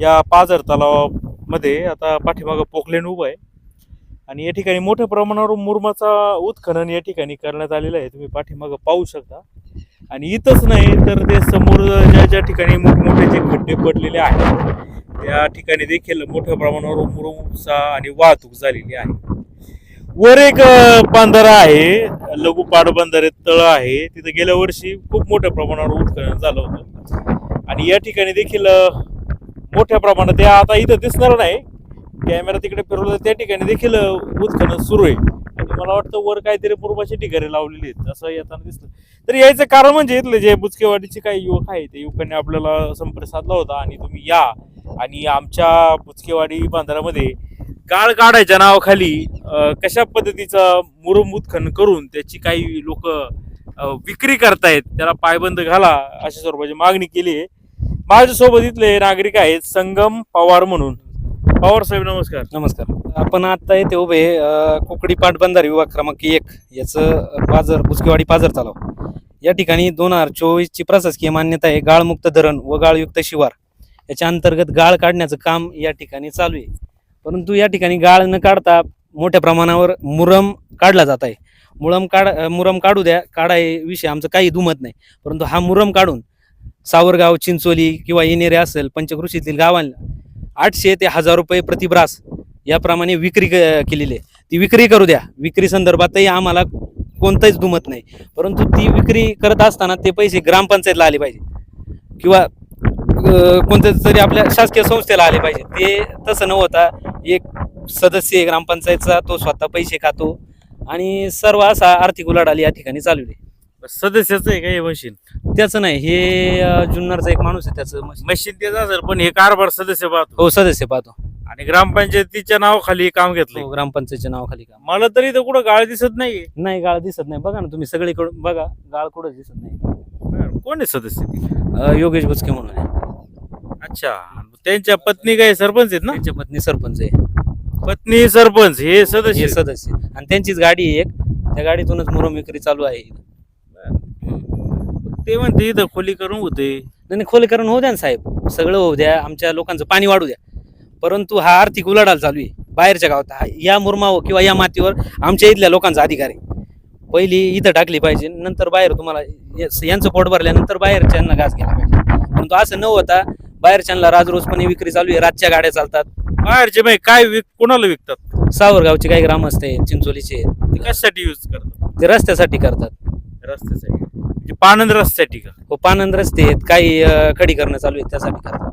या पाझर तलावामध्ये आता पाठीमागं पोखलेन उभं आहे. आणि या ठिकाणी मोठ्या प्रमाणावर मुरमाचा उत्खनन या ठिकाणी करण्यात आलेलं आहे. तुम्ही पाठीमागं पाहू शकता. आणि इथंच नाही तर ते समोर ज्या ज्या ठिकाणी मोठमोठे जे खड्डे पडलेले आहेत त्या ठिकाणी देखील मोठ्या प्रमाणावर मुरमचा आणि वाहतूक झालेली आहे. वर एक अ, आहे. लघु पाट तळ आहे. तिथं गेल्या वर्षी खूप मोठ्या प्रमाणावर उत्खनन झालं होतं. आणि या ठिकाणी देखील मोठ्या प्रमाणात ते आता इथं दिसणार नाही. कॅमेरा तिकडे फिरवला त्या ठिकाणी देखील उत्खनन सुरू आहे. आणि मला वाटतं वर काहीतरी पूर्वाची ठिकाणी लावलेली आहेत असं येताना दिसलं. तर यायचं कारण म्हणजे इथले जे बुचकेवाडीचे काही युवक आहेत ते युवकांनी आपल्याला संपर्क साधला होता आणि तुम्ही या. आणि आमच्या बुचकेवाडी बांधारामध्ये गाळ काढायच्या नावाखाली कशा पद्धतीचं मुरुम उत्खनन करून त्याची काही लोक विक्री करतायत त्याला पायबंद घाला अशा स्वरूपाची मागणी केली आहे. माझ्यासोबत इथले नागरिक आहेत संगम पवार म्हणून. पवार साहेब नमस्कार. नमस्कार. आपण आता येथे उभे अ, कोकडी पाटबंधारे विभाग क्रमांक एक याचं पाजर बुचकेवाडी पाजर तलाव या ठिकाणी दोन हजार चोवीसची प्रशासकीय मान्यता आहे गाळमुक्त धरण व गाळयुक्त शिवार. याच्या अंतर्गत गाळ काढण्याचं काम या ठिकाणी चालू आहे. परंतु या ठिकाणी गाळ न काढता मोठ्या प्रमाणावर मुरम काढला जात आहे. मुरम काढ अ, मुरम काढू द्या काढाय विषय आमचं काही दुमत नाही. परंतु हा मुरम काढून सावरगाव चिंचोली किंवा येणेरे असेल पंचकृषीतील गावांना आठशे ते हजार रुपये प्रतिब्रास याप्रमाणे विक्री क- केलेली आहे. ती विक्री करू द्या. विक्री संदर्भातही आम्हाला कोणताच दुमत नाही. परंतु ती विक्री करत असताना ते पैसे ग्रामपंचायतला आले पाहिजे. किंवा कोणत्या तरी आपल्या शासकीय संस्थेला आले पाहिजे. ते तसं न होता एक सदस्य आहे ग्रामपंचायतचा तो स्वतः पैसे खातो. आणि सर्व असा आर्थिक उलाढाल या ठिकाणी चालू आहे. सदस्याचं आहे का हे मशीन? त्याचं नाही हे अं, जुन्नरचा एक माणूस आहे त्याचं मशीन. मशीन तेच असेल पण हे कारभार सदस्य पाहतो. हो सदस्य पाहतो. आणि ग्रामपंचायतीच्या नावाखाली हे काम घेतलंय. हो, ग्रामपंचायतच्या नावाखाली काम. मला तरी इथं कुठं गाळ दिसत नाहीये. नाही गाळ दिसत नाही. बघा ना तुम्ही सगळीकडून बघा गाळ कुठं दिसत नाही. कोण आहे सदस्य ती? अं, योगेश बुचके म्हणून आहे. अच्छा त्यांच्या पत्नी काय सरपंच आहेत ना? त्यांच्या पत्नी सरपंच आहे. पत्नी सरपंच हे सदस्य हे सदस्य. आणि त्यांचीच गाडी आहे एक. त्या गाडीतूनच मुरम विक्री चालू आहे. नाही ते म्हणते इथं खोली करून होते. नाही, खोलीकरण होऊ द्या ना साहेब. सगळं होऊ द्या आमच्या लोकांचं पाणी वाढू द्या. परंतु हा आर्थिक उलाढाल चालू आहे. बाहेरच्या गावात हा- या मुरमावर किंवा या मातीवर आमच्या इथल्या लोकांचा अधिकार आहे. पहिली इथं टाकली पाहिजे नंतर बाहेर तुम्हाला यांचं पोट भरल्यानंतर बाहेरच्यांना घास घ्यायला पाहिजे. परंतु असं न होता बाहेरच्यांना राजरोजपणे विक्री चालू आहे रातच्या गाड्या चालतात. बाहेरचे बाई काय विक कोणाला विकतात? सावरगावचे काही ग्रामस्थ आहेत चिंचोलीचे आहेत. ते कशासाठी युज करतात? ते रस्त्यासाठी करतात. रस्त्यासाठी. म्हणजे पानंद रस्त्यासाठी का? हो पानंद रस्ते आहेत. काही अं, खडीकरणं चालू आहेत त्यासाठी करतात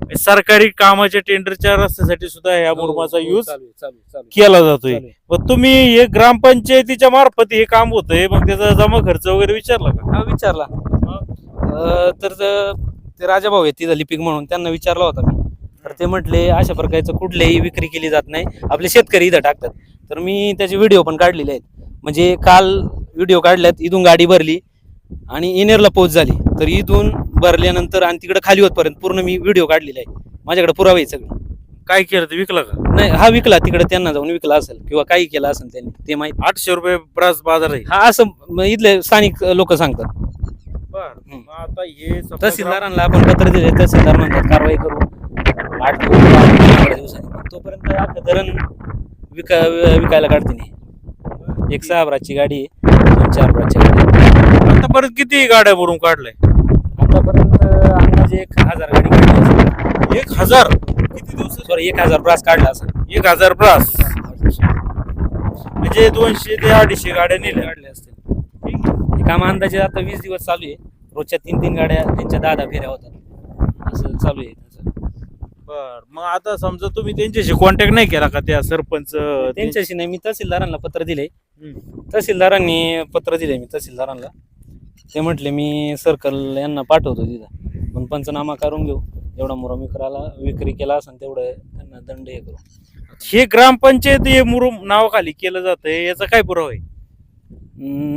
म्हणजे सरकारी कामाच्या टेंडरच्या रस्त्यासाठी सुद्धा ह्या मुरमाचा हो, यूज चालू आहे, चालू आहे, चालू आहे, केला जातोय. चालू आहे. मग तुम्ही हे ग्रामपंचायतीच्या मार्फत हे काम होतंय मग त्याचा जमा खर्च वगैरे विचारला का? हा विचारला. अं, तर ज- ते राजाभाऊ आहेत तिथं लिपिक म्हणून त्यांना विचारला होता मी. तर ते म्हटले अशा प्रकारचं कुठल्याही विक्री केली जात नाही. आपले शेतकरी इथं टाकतात. तर मी त्याचे व्हिडिओ पण काढलेले आहेत. म्हणजे काल व्हिडिओ काढल्यात इथून गाडी भरली आणि इनेरला पोच झाली. तर इथून भरल्यानंतर आणि तिकडे खाली होतपर्यंत पूर्ण मी व्हिडिओ काढलेला आहे. माझ्याकडे पुरावे आहे सगळे. काय केलं ते विकला का? नाही हा विकला तिकडे त्यांना जाऊन विकला असेल किंवा काही केलं असेल त्यांनी ते माहिती आठशे रुपये ब्रास बाजार आहे. हा असं म- इथले स्थानिक लोक सांगतात. मग आता हे तहसीलदारांना आपण पत्र दिले तहसीलदार म्हणतात कारवाई करू. आठ दिवस दहा दिवसांनी. पण तोपर्यंत अख्खं धरण विका विकायला काढते नाही. एक सहा गाडी आहे. चार ब्राची. आतापर्यंत किती गाड्या भरून काढलाय? आतापर्यंत अंदाजे एक हजार गाडी काढली असेल. एक हजार? किती दिवस सॉरी एक हजार ब्रास काढला असेल. एक हजार ब्रास? म्हणजे दोनशे ते अडीचशे गाड्या नेल्या. काढले असतील. हे काम अंदाजे आता वीस दिवस चालू आहे. रोजच्या तीन तीन गाड्या त्यांच्या दहा दहा फेऱ्या होतात. असं चालू आहे त्याचं. बर मग आता समजा तुम्ही त्यांच्याशी कॉन्टॅक्ट नाही केला का त्या सरपंच त्यांच्याशी नाही. मी तहसीलदारांना पत्र दिले. तहसीलदारांनी पत्र दिले मी तहसीलदारांना. ते म्हटले मी सर्कल यांना पाठवतो तिथं. पण पंचनामा करून घेऊ. एवढा मुरम विक्राला विक्री केला असेल तेवढं त्यांना दंड हे करू. हे ग्रामपंचायत हे मुरुम नावाखाली केलं जातंय याचा काय पुरावा आहे?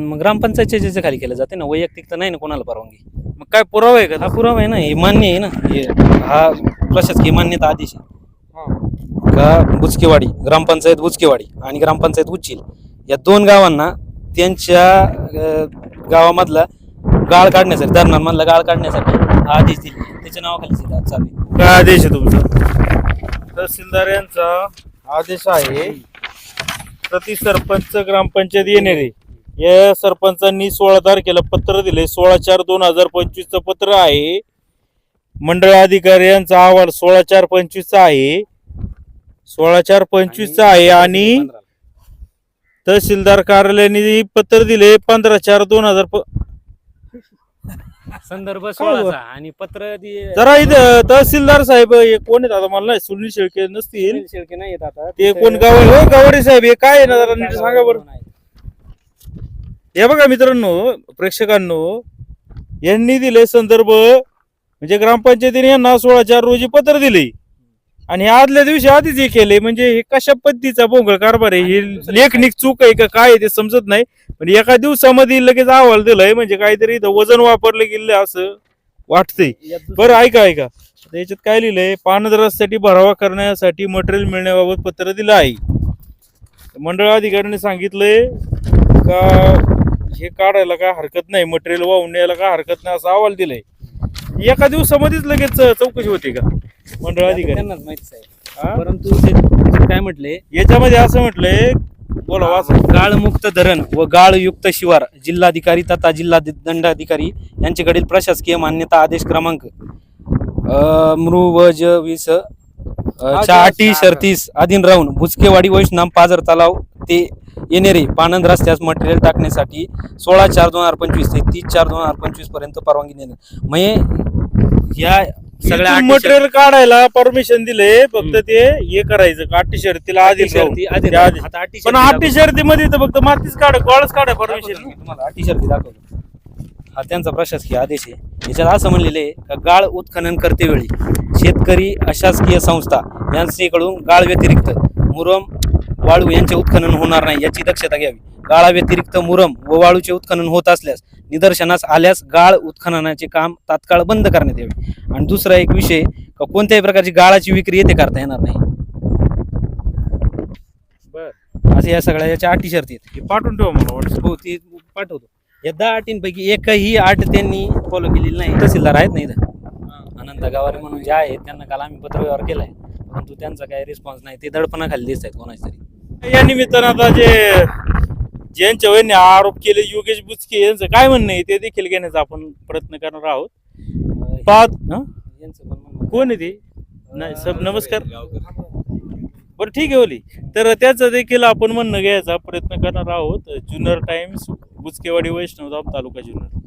मग ग्रामपंचायतच्या ज्याच्या खाली केलं जाते ना. वैयक्तिक तर नाही ना कोणाला परवानगी. मग काय पुरावा आहे का हा पुरावा आहे ना. हे मान्य आहे ना. हे हा प्रशासकीय मान्यता आदेश आहे. का बुचकेवाडी ग्रामपंचायत बुचकेवाडी आणि ग्रामपंचायत उच्चिल या दोन गावांना त्यांच्या गावामधला गाळ काढण्यासाठी धरणांमधला गाळ काढण्यासाठी आदेश दिले. त्याच्या नावाखाली चालू आहे. काय आदेश आहे तुमचा? तहसीलदार यांचा आदेश आहे प्रति सरपंच ग्रामपंचायत येणारे या सरपंचांनी सोळा तारखेला पत्र दिले. सोळा चार दोन हजार पंचवीसचं पत्र आहे. मंडळ अधिकारी यांचा अहवाल सोळा चार पंचवीसचा आहे. सोळा चार पंचवीसचा आहे आणि तहसीलदार कार्यालयाने पत्र दिले पंधरा चार दोन हजार प- संदर्भ सोळाचा आणि पत्र दि- जरा इथं तहसीलदार साहेब हे कोण आहेत आता? मला नाही सुनील शेळके नसतील. शेळके नाही येत आता. ते कोण गाव हो. गावडे साहेब हे काय आहे ना जरा नीट सांगा बरं. हे बघा मित्रांनो प्रेक्षकांनो यांनी दिले संदर्भ म्हणजे ग्रामपंचायतीने यांना सोळा चार रोजी पत्र दिले. आणि आदल्या दिवशी आधीच हे केले म्हणजे हे कशा पद्धतीचा बोंगळ कारभार आहे ही लेखनिक चूक आहे का काय आहे ते समजत नाही. पण एका दिवसामध्ये लगेच अहवाल दिलाय म्हणजे काहीतरी इथं वजन वापरले गेले असं वाटतंय. बरं ऐका ऐका. याच्यात काय लिहिलंय पानदरासाठी भरावा करण्यासाठी मटेरियल मिळण्याबाबत पत्र दिलं आहे. मंडळ अधिकाऱ्याने सांगितलंय का हे काढायला काय हरकत नाही मटेरियल वाहून न्यायला काय हरकत नाही असं अहवाल दिलंय. एका दिवसामध्येच लगेच चौकशी होते का? मंडळ अधिकारी त्यांनाच हा? परंतु ते काय म्हटले? याच्यामध्ये असं म्हटलंय बोला वाचा गाळमुक्त धरण व गाळयुक्त शिवार जिल्हाधिकारी तथा जिल्हा दंडाधिकारी यांच्याकडील प्रशासकीय मान्यता आदेश क्रमांक अ, मृ व ज वीस अ, च्या अटी शर्तीस अधीन राहून बुचकेवाडी वैष्णव पाझर तलाव ते येणेरे पानंद रस्त्यास मटेरियल टाकण्यासाठी सोळा चार दोन हजार पंचवीस ते तीस चार दोन हजार पंचवीसपर्यंत परवानगी देण्यात म्हणजे या सगळ्या मटेरियल काढायला परमिशन दिले फक्त ते हे करायचं अटी शर्तीला आधी अटी शर्ती आधी आधी. आता पण शर्ती शर्तीमध्ये तर फक्त मातीच काढ गोळच काढा दाखवतो परमिशन मी तुम्हाला. अटी शर्ती दाखवतो. हा त्यांचा प्रशासकीय आदेश आहे. याच्यात असं म्हणलेलं आहे का गाळ उत्खनन करतेवेळी शेतकरी अशासकीय संस्था यांच्याकडून गाळ व्यतिरिक्त मुरम वाळू यांचे उत्खनन होणार नाही याची दक्षता घ्यावी. गाळा व्यतिरिक्त मुरम व वाळूचे उत्खनन होत असल्यास निदर्शनास आल्यास गाळ उत्खननाचे काम तात्काळ बंद करण्यात यावे. आणि दुसरा एक विषय का कोणत्याही प्रकारची गाळाची विक्री येथे करता येणार नाही. असे या सगळ्या याच्या अटी शर्ती आहेत. पाठवून ठेवा मला व्हॉट्सअप हो ती पाठवतो. या दहा अटींपैकी एकही अट त्यांनी फॉलो केलेली नाही. तहसीलदार आहेत नाही अनंत गावारे म्हणून जे आहेत त्यांना काल आम्ही पत्रव्यवहार केलाय. परंतु त्यांचा काही रिस्पॉन्स नाही. ते दडपणा खाली दिसत आहेत कोणाच्या तरी या निमित्तानं आता जे ज्यांच्या वयाने आरोप केले योगेश बुचके यांचं काय म्हणणं आहे ते देखील घेण्याचा आपण प्रयत्न करणार आहोत. पाच हं? यांचं पण म्हणणं- कोण आहे ते? नाही सब नमस्कार. बरं ठीक आहे ओली. तर त्याचं देखील आपण म्हणणं घ्यायचा प्रयत्न करणार आहोत. जुन्नर टाइम्स बुचकेवाडी वैष्णवधाम तालुका जुन्नर.